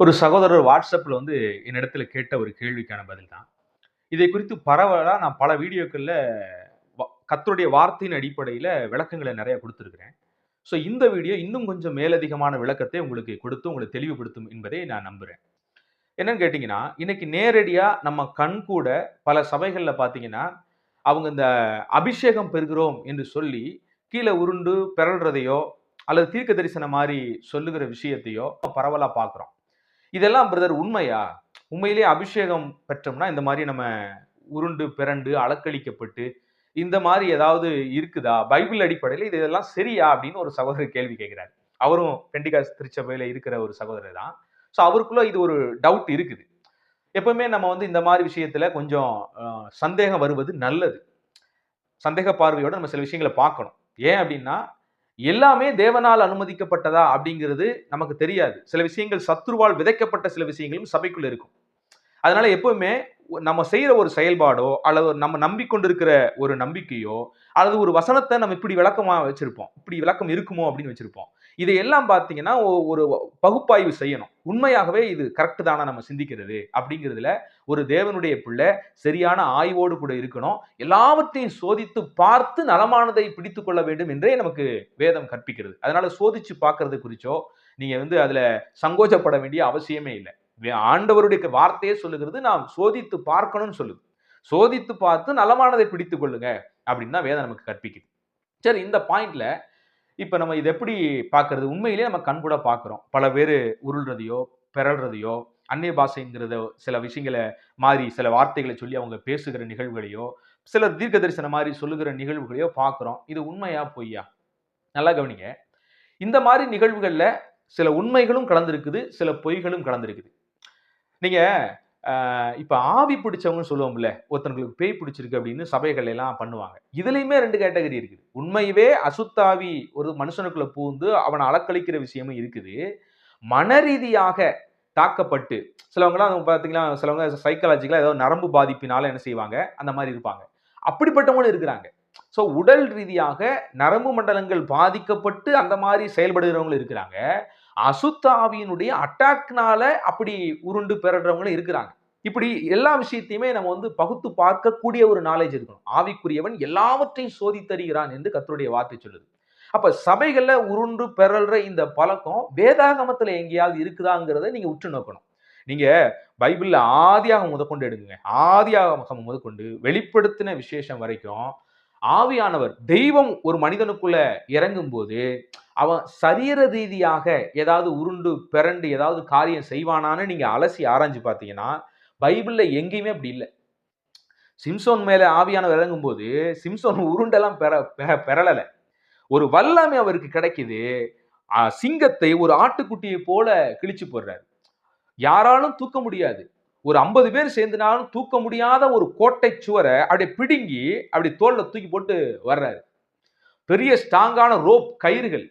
ஒரு சகோதரர் வாட்ஸ்அப்பில் வந்து என்னிடத்துல கேட்ட ஒரு கேள்விக்கான பதில் தான் இதை குறித்து பரவலாக நான் பல வீடியோக்களில் கத்தருடைய வார்த்தையின் அடிப்படையில் விளக்கங்களை நிறைய கொடுத்துருக்குறேன். ஸோ இந்த வீடியோ இன்னும் கொஞ்சம் மேலதிகமான விளக்கத்தை உங்களுக்கு கொடுத்து உங்களை தெளிவுபடுத்தும் என்பதை நான் நம்புகிறேன் என்னன்னு கேட்டிங்கன்னா இன்னைக்கு நேரடியாக நம்ம கண் கூட பல சபைகளில் பார்த்தீங்கன்னா அவங்க இந்த அபிஷேகம் பெறுகிறோம் என்று சொல்லி கீழே உருண்டு பிறல்றதையோ அல்லது தீர்க்க தரிசனம் மாதிரி சொல்லுகிற விஷயத்தையோ பரவலாக பார்க்குறோம் இதெல்லாம் பிரதர் உண்மையா? உண்மையிலேயே அபிஷேகம் பெற்றோம்னா இந்த மாதிரி நம்ம உருண்டு பிறண்டு அலக்களிக்கப்பட்டு இந்த மாதிரி ஏதாவது இருக்குதா? பைபிள் அடிப்படையில் இது இதெல்லாம் சரியா? அப்படின்னு ஒரு சகோதரர் கேள்வி கேட்கிறார். அவரும் பெண்டிகாஸ் திருச்சபையில இருக்கிற ஒரு சகோதரர் தான். ஸோ அவருக்குள்ள இது ஒரு டவுட் இருக்குது. எப்பவுமே நம்ம வந்து இந்த மாதிரி விஷயத்துல கொஞ்சம் சந்தேகம் வருவது நல்லது. சந்தேக பார்வையோட நம்ம சில விஷயங்களை பார்க்கணும். ஏன் அப்படின்னா எல்லாமே தேவனால் அனுமதிக்கப்பட்டதா அப்படிங்கிறது நமக்கு தெரியாது. சில விஷயங்கள் சத்ருவால் விதைக்கப்பட்ட சில விஷயங்களும் சபைக்குள்ள இருக்கும். அதனால எப்பவுமே நம்ம செய்யற ஒரு செயல்பாடோ அல்லது நம்ம நம்பிக்கொண்டிருக்கிற ஒரு நம்பிக்கையோ அல்லது ஒரு வசனத்தை நம்ம இப்படி விளக்கமாக வச்சிருப்போம். இப்படி விளக்கம் இருக்குமோ அப்படின்னு வச்சிருப்போம். இதையெல்லாம் பார்த்தீங்கன்னா ஒரு பகுப்பாய்வு செய்யணும். உண்மையாகவே இது கரெக்ட் தானா நம்ம சிந்திக்கிறது அப்படிங்கிறதுல ஒரு தேவனுடைய பிள்ளை சரியான ஆய்வோடு கூட இருக்கணும். எல்லாவற்றையும் சோதித்து பார்த்து நலமானதை பிடித்து கொள்ள வேண்டும் என்றே நமக்கு வேதம் கற்பிக்கிறது. அதனால சோதிச்சு பார்க்கறது குறிச்சோ நீங்க வந்து அதுல சங்கோச்சப்பட வேண்டிய அவசியமே இல்லை. வே- ஆண்டவருடைய வார்த்தையே சொல்லுகிறது. நாம் சோதித்து பார்க்கணும்னு சொல்லுது. சோதித்து பார்த்து நலமானதை பிடித்து கொள்ளுங்க. அப்படின்னு தான் வேதம் நமக்கு கற்பிக்குது. சரி இந்த பாயிண்ட்ல இப்போ நம்ம இது எப்படி பார்க்கறது? உண்மையிலேயே நம்ம கண்கூட பார்க்குறோம். பல பேர் உருள்றதையோ பிறல்றதையோ அந்நிய பாஷைங்கிறத சில விஷயங்களை மாதிரி சில வார்த்தைகளை சொல்லி அவங்க பேசுகிற நிகழ்வுகளையோ சில தீர்க்க தரிசனம் மாதிரி சொல்லுகிற நிகழ்வுகளையோ பார்க்குறோம். இது உண்மையா பொய்யா? நல்லா கவனிங்க. இந்த மாதிரி நிகழ்வுகளில் சில உண்மைகளும் கலந்துருக்குது சில பொய்களும் கலந்துருக்குது. நீங்கள் இப்போ ஆவி பிடிச்சவங்கன்னு சொல்லுவோம்ல ஒருத்தனுக்கு பேய் பிடிச்சிருக்கு அப்படின்னு சபைகள் எல்லாம் பண்ணுவாங்க. இதுலேயுமே ரெண்டு கேட்டகரி இருக்குது. உண்மையவே அசுத்தாவி ஒரு மனுஷனுக்குள்ள பூந்து அவனை அலக்களிக்கிற விஷயமும் இருக்குது. மன ரீதியாக தாக்கப்பட்டு சிலவங்கலாம் பார்த்தீங்கன்னா சிலவங்க சைக்காலஜிக்கலாக ஏதோ நரம்பு பாதிப்பினால என்ன செய்வாங்க? அந்த மாதிரி இருப்பாங்க. அப்படிப்பட்டவங்களும் இருக்கிறாங்க. ஸோ உடல் ரீதியாக நரம்பு மண்டலங்கள் பாதிக்கப்பட்டு அந்த மாதிரி செயல்படுகிறவங்களும் இருக்கிறாங்க. அசுத்தாவியினுடைய அட்டாக்னால அப்படி உருண்டு பெறடுறவங்களும் இருக்கிறாங்க. இப்படி எல்லா விஷயத்தையுமே நம்ம வந்து பகுத்து பார்க்கக்கூடிய ஒரு நாலேஜ் இருக்கணும். ஆவிக்குரியவன் எல்லாவற்றையும் சோதித்தறிகிறான் என்று கத்தருடைய வார்த்தை சொல்லுது. அப்ப சபைகள்ல உருண்டு பெறல்ற இந்த பழக்கம் வேதாகமத்துல எங்கேயாவது இருக்குதாங்கிறத நீங்க உற்று நோக்கணும். நீங்க பைபிள்ல ஆதியாகம் முதற்கொண்டு எடுங்க. ஆதியாகம் முதற்கொண்டு வெளிப்படுத்தின விசேஷம் வரைக்கும் ஆவியானவர் தெய்வம் ஒரு மனிதனுக்குள்ள இறங்கும் போது அவன் சரீர ரீதியாக ஏதாவது உருண்டு பிறண்டு ஏதாவது காரியம் செய்வானான்னு நீங்க அலசி ஆராய்ஞ்சு பார்த்தீங்கன்னா பைபிளில் எங்கேயுமே அப்படி இல்லை. சிம்சோன் மேலே ஆவியானவர் இறங்கும் போது சிம்சோன் உருண்டெல்லாம் பெற பெறலை ஒரு வல்லாமை அவருக்கு கிடைக்குது. சிங்கத்தை ஒரு ஆட்டுக்குட்டியை போல கிழிச்சு போடுறாரு. யாராலும் தூக்க முடியாது. ஒரு ஐம்பது பேர் சேர்ந்துனாலும் தூக்க முடியாத ஒரு கோட்டை சுவரை அப்படியே பிடுங்கி அப்படி தோல்ல தூக்கி போட்டு வர்றாரு. பெரிய ஸ்ட்ராங்கான ரோப் கயிறுகள்.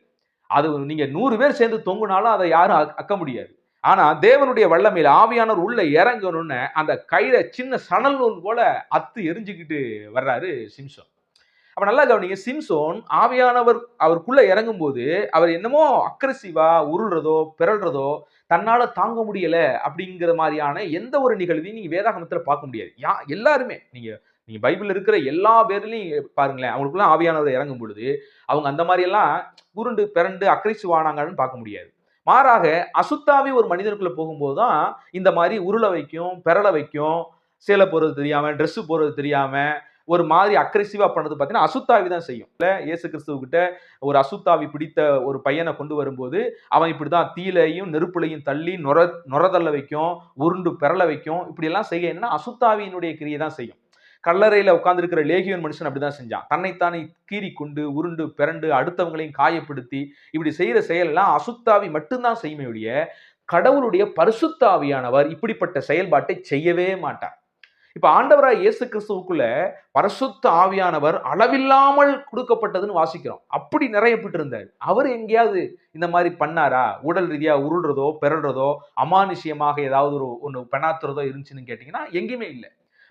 அது நீங்க நூறு பேர் சேர்ந்து தொங்குனாலும் அதை யாரும் அக்க முடியாது. ஆனா தேவனுடைய வல்லமையில் ஆவியானவர் உள்ள இறங்கணும்னு அந்த கையில் சின்ன சணல் நூல் போல அத்து எரிஞ்சுக்கிட்டு வர்றாரு சிம்சோன். அப்ப நல்லா கவனிங்க சிம்சோன் ஆவியானவர் அவருக்குள்ள இறங்கும் போது அவர் என்னமோ அக்ரஸிவா உருள்றதோ பிறல்றதோ தன்னால தாங்க முடியல அப்படிங்கிற மாதிரியான எந்த ஒரு நிகழ்வையும் நீங்க வேதாகமத்துல பார்க்க முடியாது. யா எல்லாருமே நீங்க நீங்க பைபிள் இருக்கிற எல்லா பேர்லையும் பாருங்களேன் அவங்களுக்குள்ள ஆவியானவர் இறங்கும் பொழுது அவங்க அந்த மாதிரி எல்லாம் உருண்டு பிறண்டு அக்ரிசுவானாங்கன்னு பார்க்க முடியாது. மாறாக அசுத்தாவி ஒரு மனிதனுக்குள்ள போகும்போது தான் இந்த மாதிரி உருளை வைக்கும் பெறல வைக்கும் சேலை போறது தெரியாம ட்ரெஸ்ஸு போறது தெரியாம ஒரு மாதிரி அக்ரெசிவா பண்ணது பார்த்தீங்கன்னா அசுத்தாவி தான் செய்யும். இல்ல இயேசு கிறிஸ்துவகிட்ட ஒரு அசுத்தாவி பிடித்த ஒரு பையனை கொண்டு வரும்போது அவன் இப்படிதான் தீலையும் நெருப்புலையும் தள்ளி நொர நொரதள்ள வைக்கும் உருண்டு பெறல வைக்கும் இப்படி எல்லாம் செய்ய என்னன்னா அசுத்தாவியினுடைய கிரியை தான் செய்யும். கல்லறையில உட்கார்ந்துருக்கிற லேகியன் மனுஷன் அப்படிதான் செஞ்சான். தன்னைத்தானே கீறி கொண்டு உருண்டு பிறண்டு அடுத்தவங்களையும் காயப்படுத்தி இப்படி செய்யற செயலெல்லாம் அசுத்தாவி மட்டும்தான் செய்யுமே கடவுளுடைய பரிசுத்தாவியானவர் இப்படிப்பட்ட செயல்பாட்டை செய்யவே மாட்டார். இப்ப ஆண்டவராய் இயேசு கிறிஸ்துவுக்குள்ள பரிசுத்த ஆவியானவர் அளவில்லாமல் கொடுக்கப்பட்டதுன்னு வாசிக்கிறோம். அப்படி நிறையப்பட்டு இருந்தார் அவர் எங்கேயாவது இந்த மாதிரி பண்ணாரா? உடல் ரீதியா உருள்றதோ பிறல்றதோ அமானுஷ்யமாக ஏதாவது ஒரு ஒன்று பெணாத்துறதோ இருந்துச்சுன்னு கேட்டீங்கன்னா எங்கேயுமே இல்லை.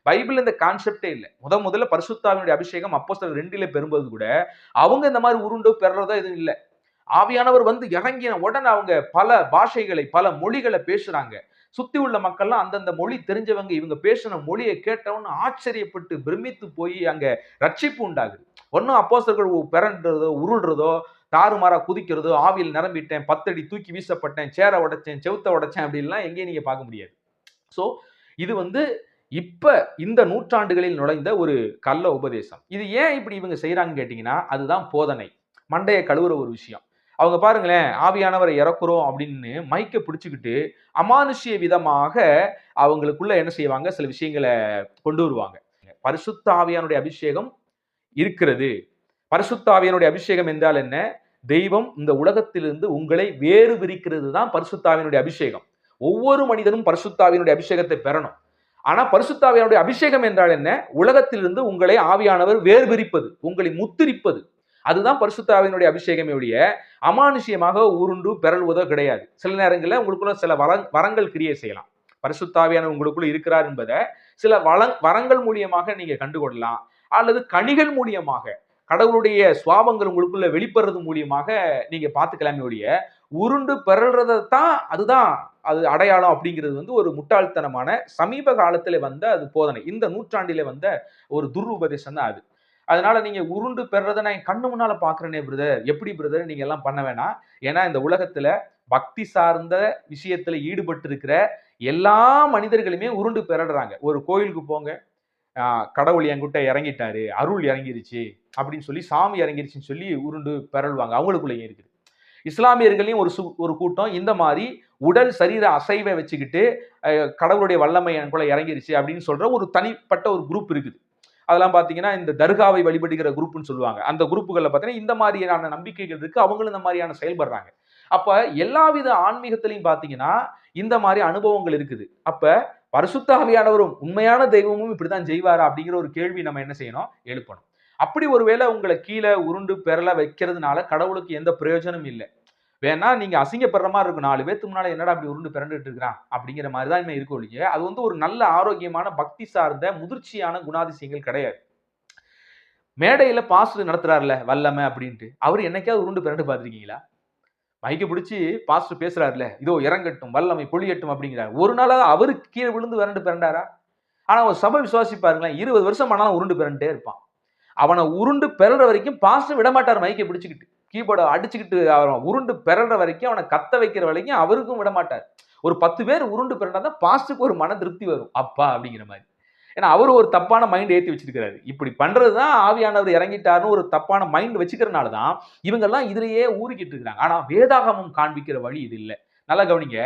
பைபிள் இந்த கான்செப்டே இல்லை. முத முதல்ல பரிசுத்தாவினுடைய அபிஷேகம் அப்போ ரெண்டில பெறும்போது கூட அவங்க இந்த மாதிரி உருண்டோ பெறறதோ எதுவும் இல்லை. ஆவியானவர் வந்து இறங்கின உடனே அவங்க பல பாஷைகளை பல மொழிகளை பேசுறாங்க. சுத்தி உள்ள மக்கள்லாம் அந்தந்த மொழி தெரிஞ்சவங்க இவங்க பேசின மொழியை கேட்டவொன்னு ஆச்சரியப்பட்டு பிரமித்து போய் அங்க ரட்சிப்பு உண்டாகுது. ஒன்றும் அப்போஸ்தலர்கள் பிறன்றதோ உருள்றதோ தாறுமாறா குதிக்கிறதோ ஆவியில் நிரம்பிட்டேன் பத்தடி தூக்கி வீசப்பட்டேன் சேரை உடைச்சேன் செவுத்த உடைச்சேன் அப்படின்லாம் எங்கேயும் நீங்க பார்க்க முடியாது. ஸோ இது வந்து இப்போ இந்த நூற்றாண்டுகளில் நுழைந்த ஒரு கள்ள உபதேசம். இது ஏன் இப்படி இவங்க செய்கிறாங்கன்னு கேட்டிங்கன்னா அதுதான் போதனை. மண்டையை கழுவுற ஒரு விஷயம். அவங்க பாருங்களேன் ஆவியானவரை இறக்குறோம் அப்படின்னு மைக்கை பிடிச்சிக்கிட்டு அமானுஷ்ய விதமாக அவங்களுக்குள்ள என்ன செய்வாங்க? சில விஷயங்களை கொண்டு வருவாங்க. பரிசுத்த ஆவியானுடைய அபிஷேகம் இருக்கிறது. பரிசுத்த ஆவியானுடைய அபிஷேகம் என்றால் என்ன? தெய்வம் இந்த உலகத்திலிருந்து உங்களை வேறு விரிக்கிறது தான் பரிசுத்தாவினுடைய அபிஷேகம். ஒவ்வொரு மனிதனும் பரிசுத்தாவினுடைய அபிஷேகத்தை பெறணும். ஆனால் பரிசுத்தாவியானுடைய அபிஷேகம் என்றால் என்ன? உலகத்திலிருந்து உங்களை ஆவியானவர் வேறு விரிப்பது உங்களை முத்திரிப்பது. அதுதான் பரிசுத்தாவினுடைய அபிஷேகமே ஒழிய அமானுஷ்யமாக உருண்டு பெறல்வதோ கிடையாது. சில நேரங்களில் உங்களுக்குள்ள சில வர வரங்கள் கிரியை செய்யலாம். பரிசுத்தாவியான உங்களுக்குள்ள இருக்கிறார் என்பதை சில வள வரங்கள் மூலியமாக நீங்க கண்டுகொள்ளலாம். அல்லது கனிகள் மூலியமாக கடவுளுடைய சுவாபங்கள் உங்களுக்குள்ள வெளிப்படுறது மூலியமாக நீங்க பார்த்துக்கலாமே ஒழிய உருண்டு பெறல்றதை தான் அதுதான் அது அடையாளம் அப்படிங்கிறது வந்து ஒரு முட்டாள்தனமான சமீப காலத்தில் வந்த அது போதனை. இந்த நூற்றாண்டில வந்த ஒரு துர்உபதேசம் தான் அது. அதனால நீங்க உருண்டு பெறதை நான் என் கண்ணு முன்னால பாக்குறேனே பிரதர் எப்படி பிரதர் நீங்க எல்லாம் பண்ண வேணாம். ஏன்னா இந்த உலகத்துல பக்தி சார்ந்த விஷயத்துல ஈடுபட்டு இருக்கிற எல்லா மனிதர்களுமே உருண்டு பெறடுறாங்க ஒரு கோயிலுக்கு போங்க. கடவுள் என்கிட்ட இறங்கிட்டாரு. அருள் இறங்கிருச்சு. அப்படின்னு சொல்லி சாமி இறங்கிருச்சுன்னு சொல்லி உருண்டு பெறல்வாங்க. அவங்களுக்குள்ளே இருக்குது. இஸ்லாமியர்களையும் ஒரு சு ஒரு கூட்டம் இந்த மாதிரி உடல் சரீர அசைவை வச்சுக்கிட்டு கடவுளுடைய வல்லமை எனக்குள்ள இறங்கிருச்சு அப்படின்னு சொல்ற ஒரு தனிப்பட்ட ஒரு குரூப் இருக்குது. அதெல்லாம் பார்த்தீங்கன்னா இந்த தர்காவை வழிபடுகிற குரூப்னு சொல்லுவாங்க. அந்த குரூப்புகளில் பார்த்தீங்கன்னா இந்த மாதிரியான நம்பிக்கைகள் இருக்கு. அவங்களும் இந்த மாதிரியான செயல்படுறாங்க. அப்போ எல்லாவித ஆன்மீகத்திலையும் பார்த்தீங்கன்னா இந்த மாதிரி அனுபவங்கள் இருக்குது. அப்போ பரிசுத்தாவியானவரும் உண்மையான தெய்வமும் இப்படிதான் செய்வாரா அப்படிங்கிற ஒரு கேள்வி நம்ம என்ன செய்யணும்? எழுப்பணும். அப்படி ஒருவேளை உங்களை கீழே உருண்டு பெறல வைக்கிறதுனால கடவுளுக்கு எந்த பிரயோஜனமும் இல்லை. வேணா நீங்க அசிங்கப்படுற மாதிரி இருக்கும். நாலு பேத்து முன்னால என்னடா அப்படி உருண்டு பிறண்டுட்டு இருக்கிறான் அப்படிங்கிற மாதிரி தான் இனிமேல் இருக்கும் ஒழிய. அது வந்து ஒரு நல்ல ஆரோக்கியமான பக்தி சார்ந்த முதிர்ச்சியான குணாதிசயங்கள் கிடையாது. மேடையில பாஸ்டர் நடத்துறாருல வல்லமை அப்படின்ட்டு. அவர் என்னைக்காவது உருண்டு பிறண்டு பார்த்துருக்கீங்களா? மைக்கு பிடிச்சி பாஸ்டர் பேசுறாருல இதோ இறங்கட்டும் வல்லமை பொழியட்டும் அப்படிங்கிறார். ஒரு நாளாவது அவருக்கு கீழே விழுந்து விரண்டு பிறண்டாரா? ஆனா ஒரு சபை விசுவாசி பாருங்களேன் இருபது வருஷம் ஆனாலும் உருண்டு பிறண்டே இருப்பான். அவனை உருண்டு பெறற வரைக்கும் பாஸ்டர் விடமாட்டார் மைக்கை பிடிச்சிக்கிட்டு. கீபோர்டை அடிச்சுக்கிட்டு அவன் உருண்டு பெறற வரைக்கும் அவனை கத்த வைக்கிற வரைக்கும் அவருக்கும் விட மாட்டார். ஒரு பத்து பேர் உருண்டு பிறண்டா தான் பாஸ்டுக்கு ஒரு மன திருப்தி வரும். அப்பா அப்படிங்கிற மாதிரி. ஏன்னா அவர் ஒரு தப்பான மைண்ட் ஏற்றி வச்சிருக்கிறாரு. இப்படி பண்றது தான் ஆவியானவர் இறங்கிட்டாருன்னு ஒரு தப்பான மைண்ட் வச்சுக்கிறனால தான் இவங்கெல்லாம் இதிலேயே ஊறிக்கிட்டு இருக்கிறாங்க. ஆனால் வேதாகமம் காண்பிக்கிற வழி இது இல்லை. நல்லா கவனிங்க.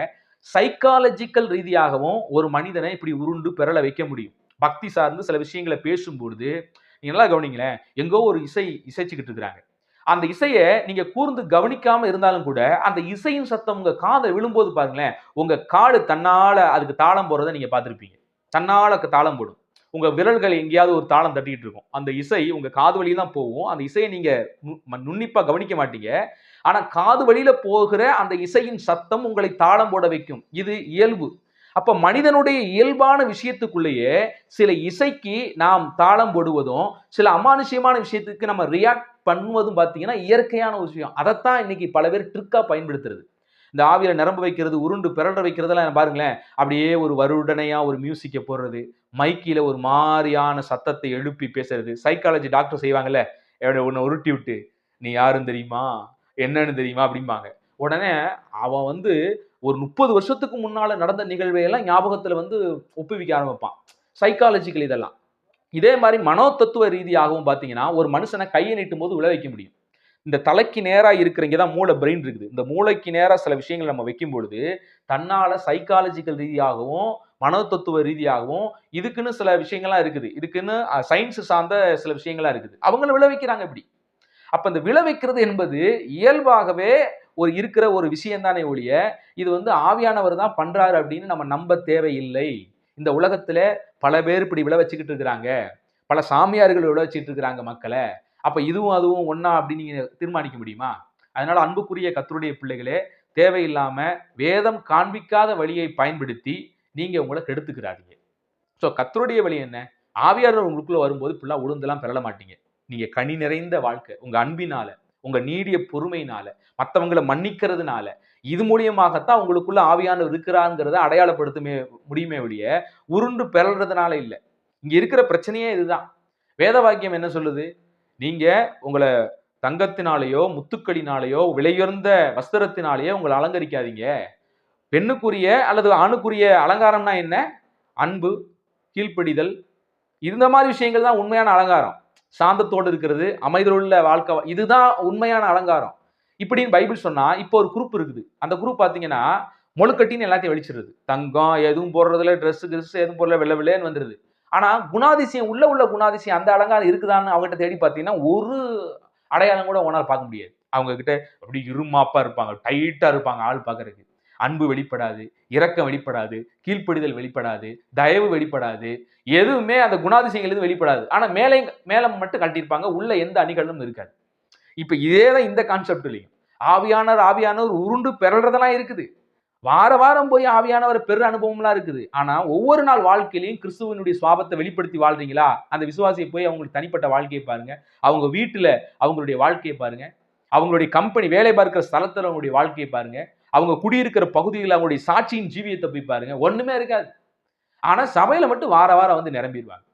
சைக்காலஜிக்கல் ரீதியாகவும் ஒரு மனிதனை இப்படி உருண்டு பெறல வைக்க முடியும். பக்தி சார்ந்து சில விஷயங்களை பேசும்பொழுது நீங்க நல்லா கவனிங்களேன். எங்கோ ஒரு இசை இசைச்சுக்கிட்டு இருக்கிறாங்க. அந்த இசையை நீங்க கூர்ந்து கவனிக்காம இருந்தாலும் கூட அந்த இசையின் சத்தம் உங்க காதை விழும்போது பாருங்களேன் உங்க காடு தன்னால அதுக்கு தாளம் போறதை நீங்க பார்த்துருப்பீங்க. தன்னால தாளம் போடும். உங்க விரல்கள் எங்கேயாவது ஒரு தாளம் தட்டிக்கிட்டு இருக்கும். அந்த இசை உங்க காது வழியா தான் போகும். அந்த இசையை நீங்க நுண்ணிப்பா கவனிக்க மாட்டீங்க. ஆனா காது வழியில போகிற அந்த இசையின் சத்தம் உங்களை தாளம் போட வைக்கும். இது இயல்பு. அப்ப மனிதனுடைய இயல்பான விஷயத்துக்குள்ளேயே சில இசைக்கு நாம் தாளம் போடுவதும் சில அமானுஷ்யமான விஷயத்துக்கு நம்ம ரியாக்ட் பண்ணுவதும் பார்த்தீங்கன்னா இயற்கையான ஒரு விஷயம். அதைத்தான் இன்னைக்கு பல பேர் ட்ரிக்காக பயன்படுத்துறது. இந்த ஆவியில் நிரம்ப வைக்கிறது உருண்டு பிறட வைக்கிறதெல்லாம் பாருங்களேன் அப்படியே ஒரு வருடனையாக ஒரு மியூசிக்கை போடுறது மைக்கில ஒரு மாதிரியான சத்தத்தை எழுப்பி பேசுறது. சைக்காலஜி டாக்டர் செய்வாங்கல்ல உன்னை உருட்டி விட்டு நீ யாருன்னு தெரியுமா? என்னன்னு தெரியுமா? அப்படிம்பாங்க. உடனே அவன் வந்து ஒரு முப்பது வருஷத்துக்கு முன்னால நடந்த நிகழ்வையெல்லாம் ஞாபகத்தில் ஞாபகத்துல வந்து ஒப்புவிக்க ஆரம்பிப்பான். சைக்காலஜிக்கல் இதெல்லாம். இதே மாதிரி மனோதத்துவ ரீதியாகவும் பார்த்தீங்கன்னா ஒரு மனுஷனை கையை நீட்டும் போது விளைவிக்க வைக்க முடியும். இந்த தலைக்கு நேராக இருக்கிறவங்க தான் மூளை பிரெயின் இருக்குது. இந்த மூளைக்கு நேராக சில விஷயங்கள் நம்ம வைக்கும் பொழுது தன்னால் சைக்காலஜிக்கல் ரீதியாகவும் மனோதத்துவ ரீதியாகவும் இதுக்குன்னு சில விஷயங்கள்லாம் இருக்குது. இதுக்குன்னு சயின்ஸ் சார்ந்த சில விஷயங்கள்லாம் இருக்குது. அவங்கள விளைவிக்கிறாங்க இப்படி. அப்போ இந்த விளைவிக்கிறது என்பது இயல்பாகவே ஒரு இருக்கிற ஒரு விஷயந்தானே ஒழிய இது வந்து ஆவியானவர் தான் பண்றாரு அப்படின்னு நம்ம நம்ப தேவையில்லை. இந்த உலகத்துல பல பேர் இப்படி விளை வச்சுக்கிட்டு இருக்கிறாங்க. பல சாமியார்கள் விளை வச்சுக்கிட்டு இருக்கிறாங்க மக்களை. அப்ப இதுவும் அதுவும் ஒன்றா அப்படின்னு நீங்க தீர்மானிக்க முடியுமா? அதனால அன்புக்குரிய கத்தருடைய பிள்ளைகளே தேவையில்லாம வேதம் காண்பிக்காத வழியை பயன்படுத்தி நீங்க உங்களை கெடுத்துக்கிறாதீங்க. ஸோ கத்தருடைய வழி என்ன? ஆவியாளர் உங்களுக்குள்ள வரும்போது இப்படிலாம் உளுந்தெல்லாம் பெறல மாட்டீங்க. நீங்க கனி நிறைந்த வாழ்க்கை. உங்க அன்பினால. உங்க நீடிய பொறுமையினால மற்றவங்களை மன்னிக்கிறதுனால இது மூலியமாகத்தான் உங்களுக்குள்ள ஆவியானவர் இருக்கிறாங்கிறத அடையாளப்படுத்துமே முடியுமே ஒழிய உருண்டு பிறல்றதுனால இல்லை. இங்க இருக்கிற பிரச்சனையே இதுதான். வேத வாக்கியம் என்ன சொல்லுது? நீங்க உங்களை தங்கத்தினாலேயோ முத்துக்களினாலேயோ விலையுயர்ந்த வஸ்திரத்தினாலேயோ உங்களை அலங்கரிக்காதீங்க. பெண்ணுக்குரிய அல்லது ஆணுக்குரிய அலங்காரம்னா என்ன? அன்பு கீழ்ப்படிதல். இந்த மாதிரி விஷயங்கள் தான் உண்மையான அலங்காரம். சாந்தத்தோடு இருக்கிறது அமைதியுள்ள வாழ்க்கை இதுதான் உண்மையான அலங்காரம். இப்படின்னு பைபிள் சொன்னா இப்போ ஒரு குரூப் இருக்குது. அந்த குரூப் பார்த்தீங்கன்னா மொழுக்கட்டின்னு எல்லாத்தையும் வெளிச்சிருது. தங்கம் எதுவும் போடுறதுல ட்ரெஸ் கிரெஸ் எதுவும் போடல வெள்ளை வெள்ளைன்னு வந்துருது. ஆனா குணாதிசயம் உள்ள உள்ள குணாதிசயம் அந்த அலங்காரம் இருக்குதான்னு அவங்ககிட்ட தேடி பார்த்தீங்கன்னா ஒரு அடையாளம் கூட உன்னால் பார்க்க முடியாது. அவங்க கிட்ட அப்படி இருமாப்பா இருப்பாங்க டைட்டா இருப்பாங்க ஆள் பார்க்கறதுக்கு அன்பு வெளிப்படாது இரக்கம் வெளிப்படாது கீழ்ப்படிதல் வெளிப்படாது தயவு வெளிப்படாது எதுவுமே அந்த குணாதிசயங்கள் எதுவும் வெளிப்படாது. ஆனால் மேலே மேலே மட்டும் கட்டியிருப்பாங்க உள்ள எந்த அணிகளும் இருக்காது. இப்போ இதே தான் இந்த கான்செப்ட்லையும் ஆவியானவர் ஆவியானவர் உருண்டு பெறல்றதெல்லாம் இருக்குது. வார வாரம் போய் ஆவியானவர் பெரு அனுபவம்லாம் இருக்குது. ஆனால் ஒவ்வொரு நாள் வாழ்க்கையிலையும் கிறிஸ்துவனுடைய சுவாபத்தை வெளிப்படுத்தி வாழ்றீங்களா? அந்த விசுவாசியை போய் அவங்களுக்கு தனிப்பட்ட வாழ்க்கையை பாருங்க. அவங்க வீட்டில் அவங்களுடைய வாழ்க்கையை பாருங்க. அவங்களுடைய கம்பெனி வேலை பார்க்கிற ஸ்தலத்தில் அவங்களுடைய வாழ்க்கையை பாருங்க. அவங்க குடியிருக்கிற பகுதியில் அவங்களுடைய சாட்சியின் ஜீவியத்தை போய் பாருங்க. ஒண்ணுமே இருக்காது. ஆனா சபையில மட்டும் வார வாரம் வந்து நிரம்பிடுவாங்க.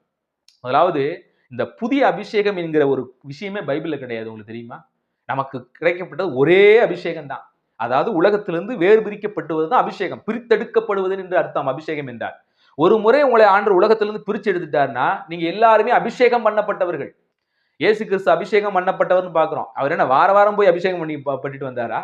முதலாவது இந்த புதிய அபிஷேகம் என்கிற ஒரு விஷயமே பைபிளில் கிடையாது. உங்களுக்கு தெரியுமா? நமக்கு கிடைக்கப்பட்டது ஒரே அபிஷேகம் தான். அதாவது உலகத்திலிருந்து வேறு பிரிக்கப்படுவது தான் அபிஷேகம். பிரித்தெடுக்கப்படுவது என்று அர்த்தம் அபிஷேகம் என்றார் ஒரு முறை உங்களை ஆண்டு உலகத்திலிருந்து பிரித்து எடுத்துட்டாருன்னா நீங்க எல்லாருமே அபிஷேகம் பண்ணப்பட்டவர்கள். ஏசு கிறிஸ்து அபிஷேகம் பண்ணப்பட்டவர்னு பார்க்குறோம். அவர் என்ன வார வாரம் போய் அபிஷேகம் பண்ணி பட்டுட்டு பண்ணிட்டு வந்தாரா?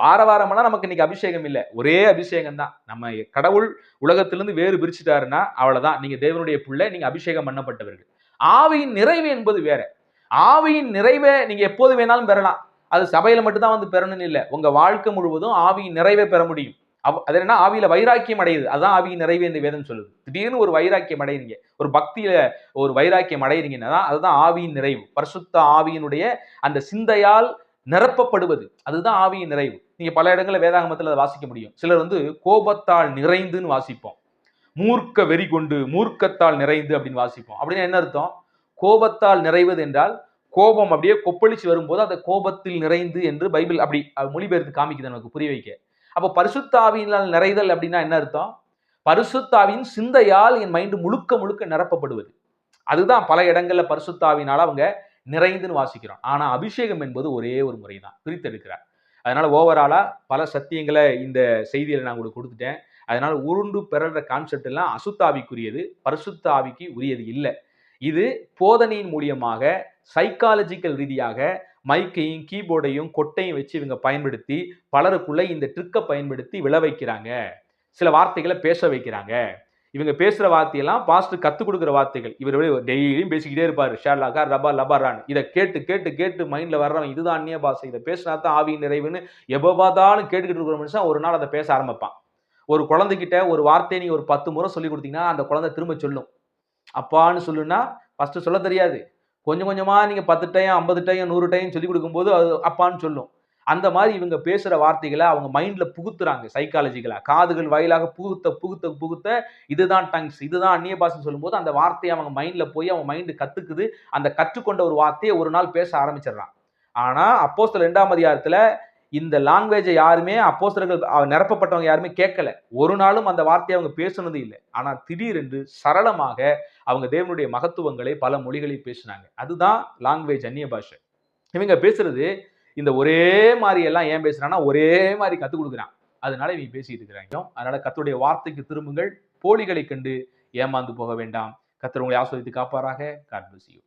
வார வாரமெல்லாம் நமக்கு இன்னைக்கு அபிஷேகம் இல்லை. ஒரே அபிஷேகம் தான் நம்ம கடவுள் உலகத்திலிருந்து வேறு பிரிச்சுட்டாருன்னா அவ்வளவுதான். நீங்க தேவனுடைய பிள்ளை நீங்க அபிஷேகம் பண்ணப்பட்டவர்கள். ஆவியின் நிறைவு என்பது வேற. ஆவியின் நிறைவை நீங்க எப்போது வேணாலும் பெறலாம். அது சபையில மட்டும்தான் வந்து பெறணும்னு இல்லை. உங்க வாழ்க்கை முழுவதும் ஆவியின் நிறைவை பெற முடியும். அவ்- அது என்ன ஆவியில வைராக்கியம் அடையுது. அதான் ஆவியின் நிறைவு என்று வேதம் சொல்லுது. திடீர்னு ஒரு வைராக்கியம் அடையிறீங்க. ஒரு பக்தியில ஒரு வைராக்கியம் அடையிறீங்கன்னா அதுதான் ஆவியின் நிறைவு. பரிசுத்த ஆவியினுடைய அந்த சிந்தையால் நிரப்பப்படுவது. அதுதான் ஆவியின் நிறைவு. நீங்க பல இடங்களில் வேதாகமத்தில் அதை வாசிக்க முடியும். சிலர் வந்து கோபத்தால் நிறைந்துன்னு வாசிப்போம். மூர்க்க வெறி கொண்டு மூர்க்கத்தால் நிறைந்து அப்படின்னு வாசிப்போம். அப்படின்னு என்ன அர்த்தம்? கோபத்தால் நிறைவது என்றால் கோபம் அப்படியே கொப்பளிச்சு வரும்போது அந்த கோபத்தில் நிறைந்து என்று பைபிள் அப்படி மொழிபெயர்த்து காமிக்குது நமக்கு புரிய வைக்க. அப்போ பரிசுத்தாவியினால் நிறைதல் அப்படின்னா என்ன அர்த்தம்? பரிசுத்தாவின் சிந்தையால் என் மைண்டு முழுக்க முழுக்க நிரப்பப்படுவது. அதுதான் பல இடங்கள்ல பரிசுத்தாவினால் அவங்க நிறைந்துன்னு வாசிக்கிறோம். ஆனால் அபிஷேகம் என்பது ஒரே ஒரு முறை தான் பிரித்தெடுக்கிறார். அதனால் ஓவராலாக பல சத்தியங்களை இந்த செய்தியில் நான் உங்களுக்கு கொடுத்துட்டேன். அதனால் உருண்டு பெறல்ற கான்செப்ட் எல்லாம் அசுத்தாவிக்குரியது பரிசுத்த ஆவிக்கு உரியது இல்லை. இது போதனையின் மூலியமாக சைக்காலஜிக்கல் ரீதியாக மைக்கையும் கீபோர்டையும் கொட்டையும் வச்சு இவங்க பயன்படுத்தி பலருக்குள்ள இந்த ட்ரிக்கை பயன்படுத்தி விழ வைக்கிறாங்க சில வார்த்தைகளை பேச வைக்கிறாங்க. இவங்க பேசுகிற வார்த்தையெல்லாம் பாஸ்டர் கற்றுக் கொடுக்குற வார்த்தைகள். இவர் டெய்லியும் பேசிக்கிட்டே இருப்பார். ஷேர்லாக்கா ரபா லபாரான் இதை கேட்டு கேட்டு கேட்டு மைண்டில் வர்றவன் இதுதான் அந்நிய பாஷை. இதை பேசினா தான் ஆவியின் நிறைவுன்னு எவ்வளோ பார்த்தாலும் கேட்டுக்கிட்டு இருக்கிற மனுஷன் ஒரு நாள் அதை பேச ஆரம்பிப்பான். ஒரு குழந்தைகிட்ட ஒரு வார்த்தையை நீ ஒரு பத்து முறை சொல்லி கொடுத்தீங்கன்னா அந்த குழந்தை திரும்ப சொல்லும். அப்பான்னு சொல்லுன்னா ஃபஸ்ட்டு சொல்ல தெரியாது. கொஞ்சம் கொஞ்சமாக நீங்கள் பத்து டைம் ஐம்பது டைம் நூறு டைம் சொல்லி கொடுக்கும்போது அது அப்பான்னு சொல்லும். அந்த மாதிரி இவங்க பேசுகிற வார்த்தைகளை அவங்க மைண்டில் புகுத்துறாங்க சைக்காலஜிக்கலா காதுகள் வாயிலாக புகுத்த புகுத்த புகுத்த இதுதான் டங்ஸ் இதுதான் அந்நிய பாஷைன்னு சொல்லும்போது அந்த வார்த்தையை அவங்க மைண்டில் போய் அவங்க மைண்டு கற்றுக்குது அந்த கற்றுக்கொண்ட ஒரு வார்த்தையை ஒரு நாள் பேச ஆரம்பிச்சிடுறான். ஆனால் அப்போ சில ரெண்டாம் அதிகாரத்தில் இந்த லாங்குவேஜை யாருமே அப்போஸ்தர்கள் நிரப்பப்பட்டவங்க யாருமே கேட்கல. ஒரு நாளும் அந்த வார்த்தையை அவங்க பேசுனது இல்லை. ஆனால் திடீரென்று சரளமாக அவங்க தேவனுடைய மகத்துவங்களை பல மொழிகளில் பேசினாங்க. அதுதான் லாங்குவேஜ் அந்நிய பாஷை. இவங்க பேசுறது இந்த ஒரே மாதிரி எல்லாம் ஏன் பேசுறான்னா ஒரே மாதிரி கத்துக் கொடுக்குறான். அதனால இவங்க பேசிட்டு இருக்கிறாங்க அதனால கத்தருடைய வார்த்தைக்கு திரும்புங்கள். போலிகளை கண்டு ஏமாந்து போக வேண்டாம். கத்தர் உங்களை ஆஸ்வதித்து காப்பாராக. God bless